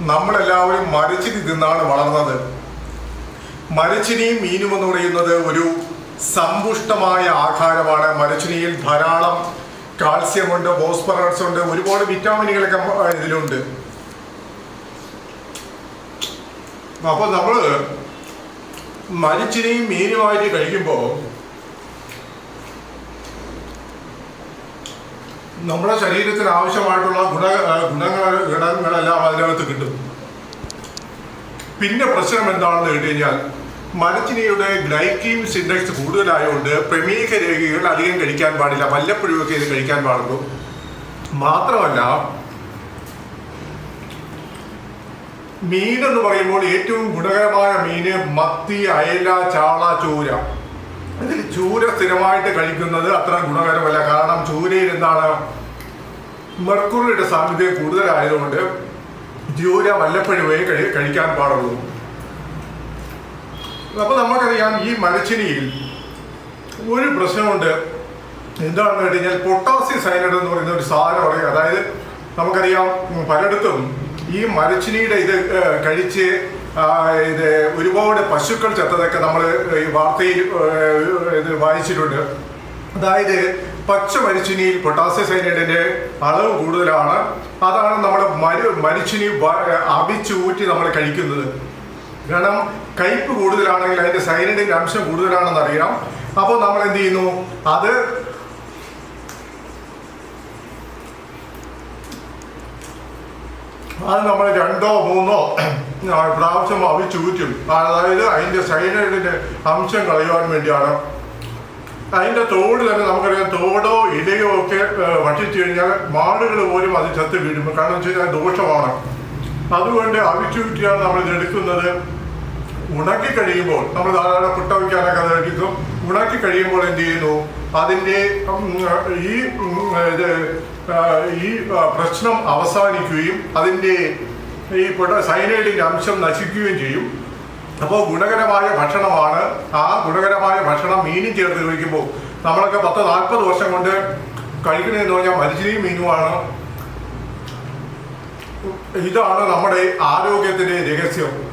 നമ്മളെല്ലാവരും മരച്ചിനി തിന്നാണ് വളർന്നത്. മരച്ചിനിയും മീനും എന്ന് പറയുന്നത് ഒരു സമ്പുഷ്ടമായ ആഹാരമാണ്. മരച്ചിനിയിൽ ധാരാളം കാൽസ്യം ഉണ്ട് ഫോസ്ഫറസ് ഉണ്ട് ഒരുപാട് വിറ്റാമിനുകളൊക്കെ ഇതിലുണ്ട്. അപ്പോൾ നമ്മൾ മരിച്ചിനിയും മീനുമായിട്ട് കഴിക്കുമ്പോൾ നമ്മുടെ ശരീരത്തിന് ആവശ്യമായിട്ടുള്ള ഗുണ ഗുണങ്ങൾ ഘടകങ്ങളെല്ലാം അതിനകത്ത് കിട്ടും. പിന്നെ പ്രശ്നം എന്താണെന്ന് കേട്ട് കഴിഞ്ഞാൽ മരച്ചിനിയുടെ ഗ്ലൈക്കീംസ് ഇൻഡെക്സ് കൂടുതലായതുകൊണ്ട് പ്രമേഹ രേഖകൾ അധികം കഴിക്കാൻ പാടില്ല. വല്ലപ്പോഴുമൊക്കെ ഇത് കഴിക്കാൻ പാടുള്ളൂ. മാത്രമല്ല മീൻ എന്ന് പറയുമ്പോൾ ഏറ്റവും ഗുണകരമായ മീന് മത്തി അയല ചാള ചൂര. ഇതിൽ ചൂര സ്ഥിരമായിട്ട് കഴിക്കുന്നത് അത്ര ഗുണകരമല്ല. കാരണം ചൂരയിൽ എന്താണ് മെർക്കുറിയുടെ സാന്നിധ്യം കൂടുതലായതുകൊണ്ട് ചൂര വല്ലപ്പോഴുമേ കഴി കഴിക്കാൻ പാടുള്ളൂ. അപ്പൊ നമുക്കറിയാം ഈ മരച്ചിനിയിൽ ഒരു പ്രശ്നമുണ്ട്. എന്താണെന്ന് കേട്ട് കഴിഞ്ഞാൽ പൊട്ടാസ്യം സൈനൈഡ് എന്ന് പറയുന്ന ഒരു സാധനം പറയും അതായത് നമുക്കറിയാം പലയിടത്തും ഈ മരച്ചിനിയുടെ ഇത് കഴിച്ച് ഇത് ഒരുപാട് പശുക്കൾ ചത്തതൊക്കെ നമ്മൾ ഈ വാർത്തയിൽ ഇത് വായിച്ചിട്ടുണ്ട്. അതായത് പച്ച മരിച്ചിനിയിൽ പൊട്ടാസ്യം സൈനൈഡിന്റെ അളവ് കൂടുതലാണ്. അതാണ് നമ്മൾ മരു മരിച്ചിനി അവിച്ചൂറ്റി നമ്മൾ കഴിക്കുന്നത്. കാരണം കയ്പ് കൂടുതലാണെങ്കിൽ അതിന്റെ സൈനൈഡിന്റെ അംശം കൂടുതലാണെന്ന് അറിയാം അപ്പോൾ നമ്മൾ എന്ത് ചെയ്യുന്നു? അത് അത് നമ്മൾ രണ്ടോ മൂന്നോ ആ, അവി ചൂറ്റും അതായത് അതിന്റെ സൈനൈഡിന്റെ അംശം കളയുവാൻ വേണ്ടിയാണ്. അതിന്റെ തോട് തന്നെ നമുക്കറിയാം തോടോ ഇലയോ ഒക്കെ വട്ടിച്ചു കഴിഞ്ഞാൽ മാടുകൾ പോലും അത് ചത്ത് വീഴും. കാരണം വെച്ച് കഴിഞ്ഞാൽ ദോഷമാണ്. അതുകൊണ്ട് അവിച്ചൂറ്റിയാണ് നമ്മൾ ഇത് എടുക്കുന്നത് ഉണക്കി കഴിയുമ്പോൾ നമ്മൾ ധാരാളം പുട്ട വയ്ക്കാനൊക്കെ അത് ഉണക്കി കഴിയുമ്പോൾ എന്ത് ചെയ്യുന്നു? അതിന്റെ ഈ ഈ പ്രശ്നം അവസാനിക്കുകയും അതിന്റെ ഈ പൊട്ട സൈനൈഡിന്റെ അംശം നശിക്കുകയും ചെയ്യും. അപ്പോൾ ഗുണകരമായ ഭക്ഷണമാണ്. ആ ഗുണകരമായ ഭക്ഷണം മീനും ചേർത്ത് കഴിക്കുമ്പോൾ നമ്മളൊക്കെ പത്ത് നാൽപ്പത് വർഷം കൊണ്ട് കഴിക്കണമെന്ന് പറഞ്ഞാൽ മരിച്ചിനിയും മീനുമാണ്. ഇതാണ് നമ്മുടെ ആരോഗ്യത്തിന്റെ രഹസ്യം.